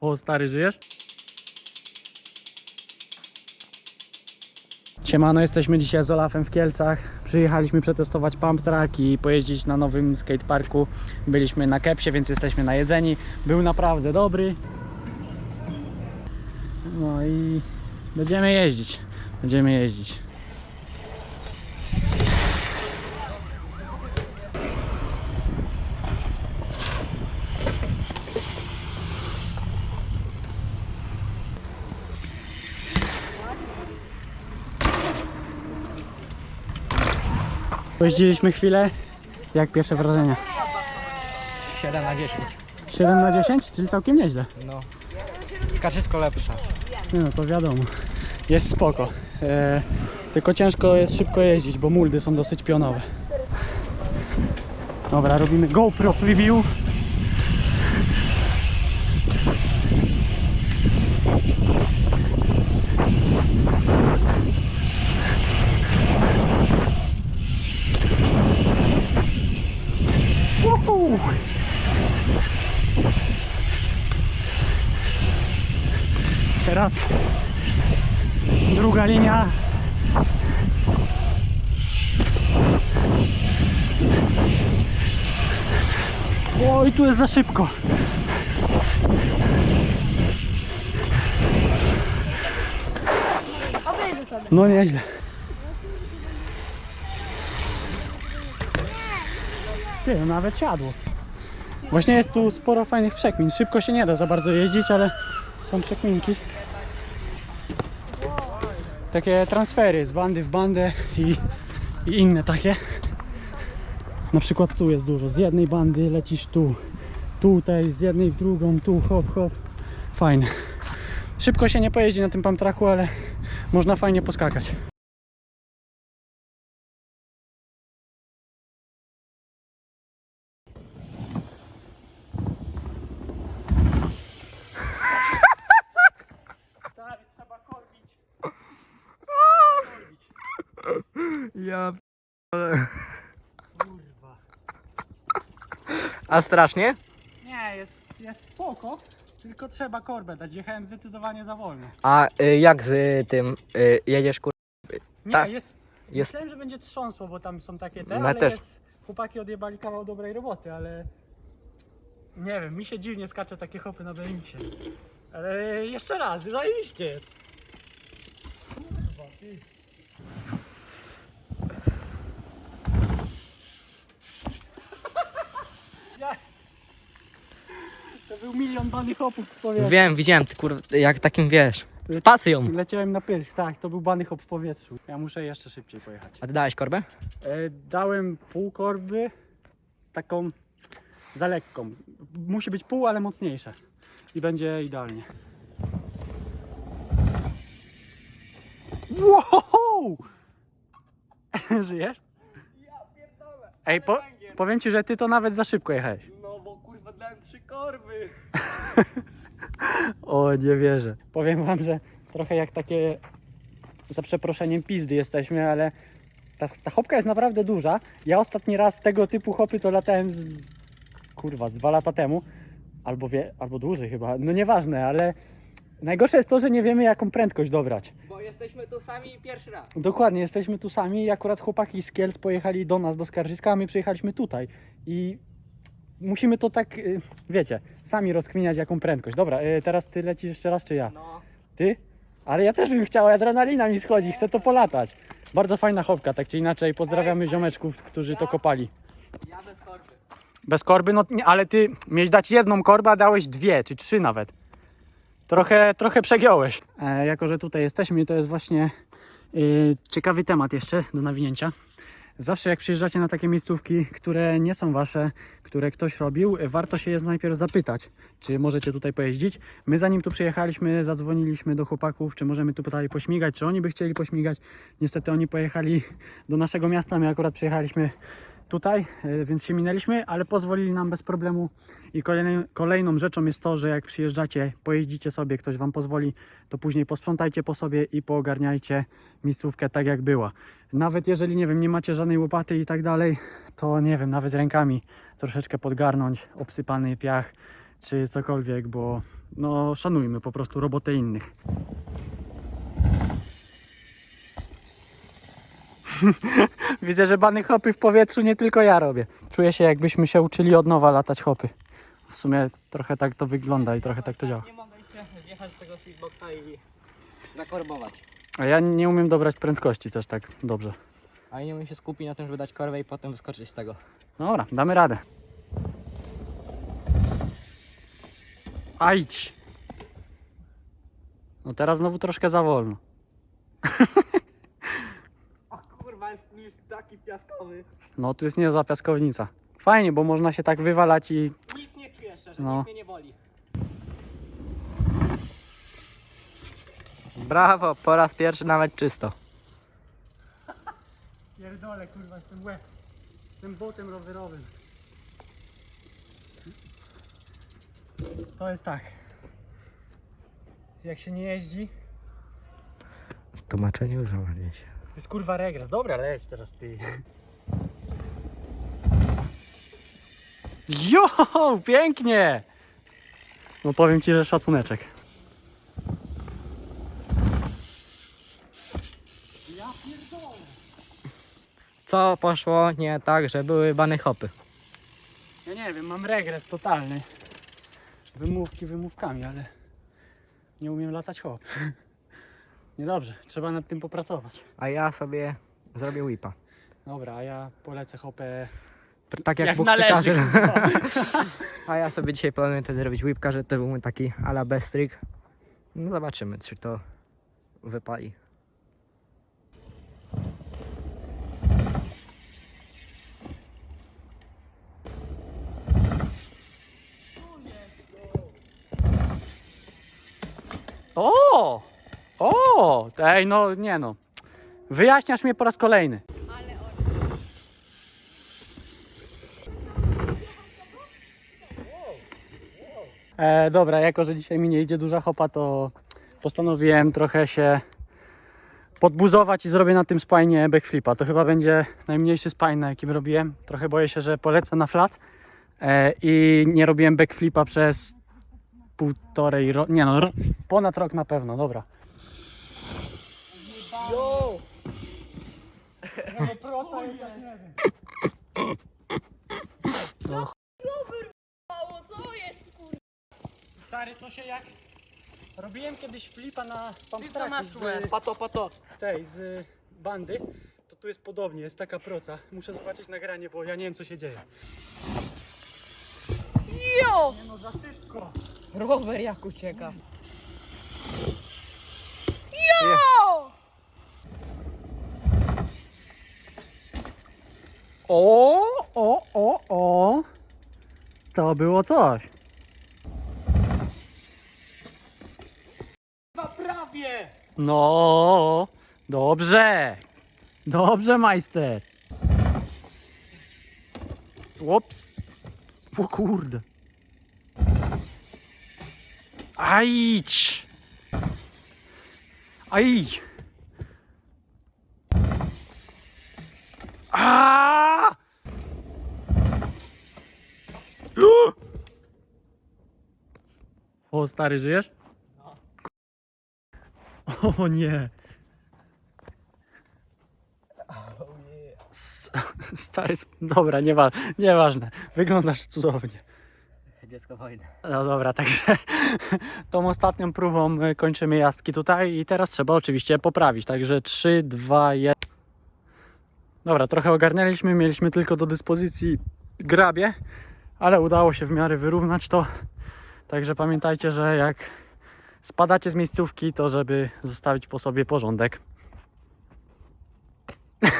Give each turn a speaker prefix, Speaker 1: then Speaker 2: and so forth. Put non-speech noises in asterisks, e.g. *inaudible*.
Speaker 1: O, stary, żyjesz? Siemano, jesteśmy dzisiaj z Olafem w Kielcach. Przyjechaliśmy przetestować pump track i pojeździć na nowym skateparku. Byliśmy na Kepsie, więc jesteśmy najedzeni. Był naprawdę dobry. No i będziemy jeździć. Będziemy jeździć. Pojeździliśmy chwilę. Jak pierwsze wrażenia?
Speaker 2: 7 na 10.
Speaker 1: 7 na 10? Czyli całkiem nieźle.
Speaker 2: No. Skaczysko lepsza.
Speaker 1: Nie no, to wiadomo. Jest spoko. E, tylko ciężko jest szybko jeździć, bo muldy są dosyć pionowe. Dobra, robimy GoPro preview. Uhu. Teraz linia. Oj, tu jest za szybko. No nieźle. Ty, no nawet siadło. Właśnie jest tu sporo fajnych przekmin. Szybko się nie da za bardzo jeździć, ale są przekminki. Takie transfery z bandy w bandę i, i inne takie. Na przykład tu jest dużo. Z jednej bandy lecisz tu, tutaj, z jednej w drugą, tu, hop, hop. Fajne. Szybko się nie pojeździ na tym pump tracku, ale można fajnie poskakać.
Speaker 2: Ja
Speaker 1: Kurwa.
Speaker 2: A strasznie?
Speaker 1: Nie, jest, jest spoko, tylko trzeba korbę dać. Jechałem zdecydowanie za wolno.
Speaker 2: A y, jak z y, tym y, jedziesz kur...
Speaker 1: Nie,
Speaker 2: Tak.
Speaker 1: jest,
Speaker 2: Jest...
Speaker 1: Myślałem, że będzie trząsło, bo tam są takie te, ale
Speaker 2: też.
Speaker 1: jest, chłopaki odjebali kawał dobrej roboty, ale nie wiem, mi się dziwnie skacze takie hopy na BMX-ie. Ale jeszcze raz, zajebiście jest. Kurwa, ty. Ja- To był milion banych hopów w powietrzu.
Speaker 2: Wiem, widziałem, ty kur... jak takim wiesz. Spacją.
Speaker 1: Leciałem na pysk, tak, to był bany hop w powietrzu. Ja muszę jeszcze szybciej pojechać.
Speaker 2: A ty dałeś korbę?
Speaker 1: E, dałem pół korby, taką za lekką. Musi być pół, ale mocniejsza. I będzie idealnie. Wow! *laughs* Żyjesz? Ej, po, powiem ci, że ty to nawet za szybko jechałeś.
Speaker 2: No bo kurwa dałem trzy korby. *laughs*
Speaker 1: O, nie wierzę. Powiem wam, że trochę jak takie, za przeproszeniem, pizdy jesteśmy, ale ta, ta hopka jest naprawdę duża. Ja ostatni raz tego typu hopy to latałem z, z kurwa, z dwa lata temu. Albo, wie, albo dłużej chyba, no nieważne, ale najgorsze jest to, że nie wiemy jaką prędkość dobrać.
Speaker 2: Bo jesteśmy tu sami pierwszy raz.
Speaker 1: Dokładnie, jesteśmy tu sami i akurat chłopaki z Kielc pojechali do nas, do Skarżyska, a my przyjechaliśmy tutaj i musimy to tak, y, wiecie, sami rozkminiać jaką prędkość. Dobra, y, teraz ty lecisz jeszcze raz, czy ja?
Speaker 2: No.
Speaker 1: Ty? Ale ja też bym chciał, adrenalina mi schodzi, chcę to polatać. Bardzo fajna chopka, tak czy inaczej. Pozdrawiamy ziomeczków, którzy to kopali.
Speaker 2: Ja bez korby.
Speaker 1: Bez korby? No nie, ale ty miałeś dać jedną korbę, a dałeś dwie, czy trzy nawet. Trochę, trochę przegiąłeś. E, jako, że tutaj jesteśmy, to jest właśnie y, ciekawy temat jeszcze do nawinięcia. Zawsze jak przyjeżdżacie na takie miejscówki, które nie są wasze, które ktoś robił, warto się jest najpierw zapytać, czy możecie tutaj pojeździć. My zanim tu przyjechaliśmy, zadzwoniliśmy do chłopaków, czy możemy tu tutaj pośmigać, czy oni by chcieli pośmigać. Niestety oni pojechali do naszego miasta, my akurat przyjechaliśmy tutaj, e, więc się minęliśmy, ale pozwolili nam bez problemu. I kolejną, rzeczą jest to, że jak przyjeżdżacie, pojeździcie sobie, ktoś wam pozwoli, to później posprzątajcie po sobie i poogarniajcie miejscówkę tak jak była. Nawet jeżeli, nie wiem, nie macie żadnej łopaty i tak dalej, to nie wiem, nawet rękami troszeczkę podgarnąć obsypany piach czy cokolwiek, bo no szanujmy po prostu robotę innych. *laughs* Widzę, że bany hopy w powietrzu nie tylko ja robię. Czuję się jakbyśmy się uczyli od nowa latać hopy. W sumie trochę tak to wygląda i trochę tak to działa.
Speaker 2: Nie wejścia, zjechać z tego speedboxa i zakorbować.
Speaker 1: A ja nie umiem dobrać prędkości też tak dobrze.
Speaker 2: A ja nie umiem się skupić na tym, żeby dać korwę i potem wyskoczyć z tego.
Speaker 1: Dobra, damy radę. Ajdź! No teraz znowu troszkę za wolno. *laughs*
Speaker 2: Jest już taki piaskowy.
Speaker 1: No tu jest niezła piaskownica. Fajnie, bo można się tak wywalać i...
Speaker 2: Nic nie czuję szczerze,
Speaker 1: No.
Speaker 2: nic mnie nie boli.
Speaker 3: Brawo, po raz pierwszy nawet czysto. *laughs*
Speaker 1: Pierdolę kurwa z tym łeb. Z tym botem rowerowym. To jest tak. Jak się nie jeździ,
Speaker 3: Tłumaczenie używanie się.
Speaker 1: To jest kurwa regres. Dobra, leć teraz ty. Jo, pięknie! No powiem ci, że szacuneczek. Ja pierdolę.
Speaker 3: Co poszło nie tak, że były bany hopy?
Speaker 1: Ja nie wiem, mam regres totalny. Wymówki wymówkami, ale nie umiem latać hop. Niedobrze, trzeba nad tym popracować.
Speaker 3: A ja sobie zrobię whipa.
Speaker 1: Dobra, a ja polecę hopę
Speaker 3: Tak jak,
Speaker 1: jak
Speaker 3: Bóg
Speaker 1: należy.
Speaker 3: przykazał. *laughs* A ja sobie dzisiaj planuję to zrobić whipka, że to był mój taki ala best trick. No zobaczymy, czy to wypali.
Speaker 1: O! O! Ej, no nie no. Wyjaśniasz mnie po raz kolejny. E, dobra, jako że dzisiaj mi nie idzie duża hopa, to postanowiłem trochę się podbuzować i zrobię na tym spajnie backflipa. To chyba będzie najmniejszy spine, na jakim robiłem. Trochę boję się, że polecę na flat. E, I nie robiłem backflipa przez półtorej roku, nie no, ro- ponad rok na pewno, dobra.
Speaker 4: Mało, co jest kurwa?
Speaker 1: Stary, to się jak... Robiłem kiedyś flipa na pump tracku
Speaker 2: masz
Speaker 1: z,
Speaker 2: łeb, pato, pato.
Speaker 1: z tej, z bandy, to tu jest podobnie, jest taka proca. Muszę zobaczyć nagranie, bo ja nie wiem co się dzieje.
Speaker 4: Jo!
Speaker 1: Nie no, za szybko.
Speaker 2: Rower jak ucieka.
Speaker 1: O, o, o, o. To było coś.
Speaker 2: prawie!
Speaker 1: No, dobrze. Dobrze, majster. Ups. O kurde. Ajdź. Aj. A! O, stary, żyjesz? O nie. S- Stary, sp- dobra, niewa nieważne. Wyglądasz cudownie.
Speaker 2: Dziecko wojny.
Speaker 1: No dobra, także *laughs* tą ostatnią próbą y, kończymy jazdki tutaj i teraz trzeba oczywiście poprawić. Także 3, 2, 1. Dobra, trochę ogarnęliśmy, mieliśmy tylko do dyspozycji grabie, ale udało się w miarę wyrównać to. Także pamiętajcie, że jak spadacie z miejscówki, to żeby zostawić po sobie porządek. *laughs*